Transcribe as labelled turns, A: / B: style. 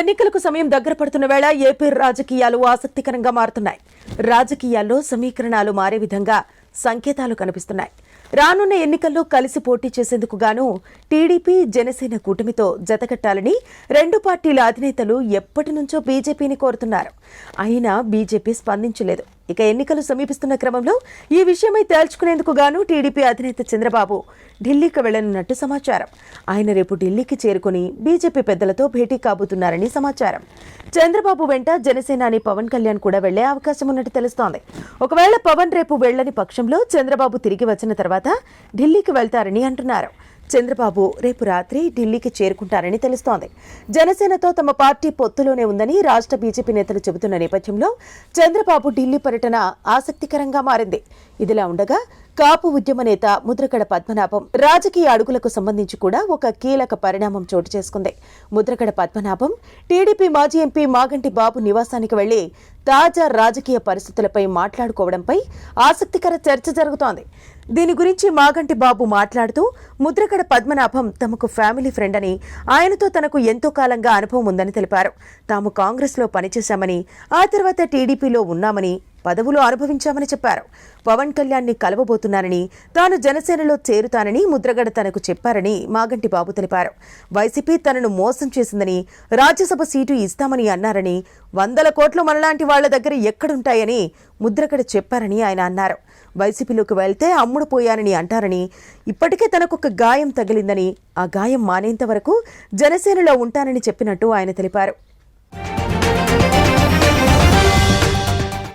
A: ఎన్నికలకు సమయం దగ్గర పడుతున్న వేళ ఏపీ రాజకీయాలు ఆసక్తికరంగా మారుతున్నాయి. రాజకీయాల్లో సమీకరణాలు మారే విధంగా సంకేతాలు కనిపిస్తున్నాయి. రానున్న ఎన్నికల్లో కలిసి పోటీ చేసేందుకు గాను టీడీపీ జనసేన కూటమితో జతకట్టాలని రెండు పార్టీల అధినేతలు ఎప్పటి నుంచో బీజేపీని కోరుతున్నారు. అయినా బీజేపీ స్పందించలేదు. ఇక ఎన్నికలు సమీపిస్తున్న క్రమంలో ఈ విషయమై తేల్చుకునేందుకు గాను టీడీపీ అధినేత చంద్రబాబు ఢిల్లీకి వెళ్ళనున్నట్టు సమాచారం. ఆయన రేపు ఢిల్లీకి చేరుకుని బీజేపీ పెద్దలతో భేటీ కాబోతున్నారని సమాచారం. చంద్రబాబు వెంట జనసేనాని పవన్ కళ్యాణ్ కూడా వెళ్ళే అవకాశం ఉన్నట్టు తెలుస్తోంది. ఒకవేళ పవన్ రేపు వెళ్ళని పక్షంలో చంద్రబాబు తిరిగి వచ్చిన తర్వాత ఢిల్లీకి వెళ్తారని అంటున్నారు. చంద్రబాబు రేపు రాత్రి ఢిల్లీకి చేరుకుంటారని తెలుస్తోంది. జనసేనతో తమ పార్టీ పొత్తులోనే ఉందని రాష్ట్ర బీజేపీ నేతలు చెబుతున్న నేపథ్యంలో చంద్రబాబు ఢిల్లీ పర్యటన ఆసక్తికరంగా మారింది. ఇదిలా ఉండగా కాపు ఉద్యమ నేత ముద్రగడ పద్మనాభం రాజకీయ అడుగులకు సంబంధించి కూడా ఒక కీలక పరిణామం చోటు చేసుకుంది. ముద్రగడ పద్మనాభం టీడీపీ మాజీ ఎంపీ మాగంటి బాబు నివాసానికి వెళ్ళి తాజా రాజకీయ పరిస్థితులపై మాట్లాడుకోవడంపై ఆసక్తికర చర్చ జరుగుతోంది. దీని గురించి మాగంటి బాబు మాట్లాడుతూ ముద్రగడ పద్మనాభం తమకు ఫ్యామిలీ ఫ్రెండ్ అని ఆయనతో తనకు ఎంతో కాలంగా అనుభవం ఉందని తెలిపారు. తాము కాంగ్రెస్లో పనిచేశామని ఆ తర్వాత టీడీపీలో ఉన్నామని పదవులు అనుభవించామని చెప్పారు. పవన్ కళ్యాణ్ని కలవబోతున్నానని తాను జనసేనలో చేరుతానని ముద్రగడ తనకు చెప్పారని మాగంటి బాబు తెలిపారు. వైసీపీ తనను మోసం చేసిందని రాజ్యసభ సీటు ఇస్తామని అన్నారని వందల కోట్లు మనలాంటి వాళ్ళ దగ్గర ఎక్కడుంటాయని ముద్రగడ చెప్పారని ఆయన అన్నారు. వైసీపీలోకి వెళ్తే అమ్ముడు పోయానని అంటారని ఇప్పటికే తనకొక గాయం తగిలిందని ఆ గాయం మానేంత వరకు జనసేనలో ఉంటానని చెప్పినట్టు ఆయన తెలిపారు.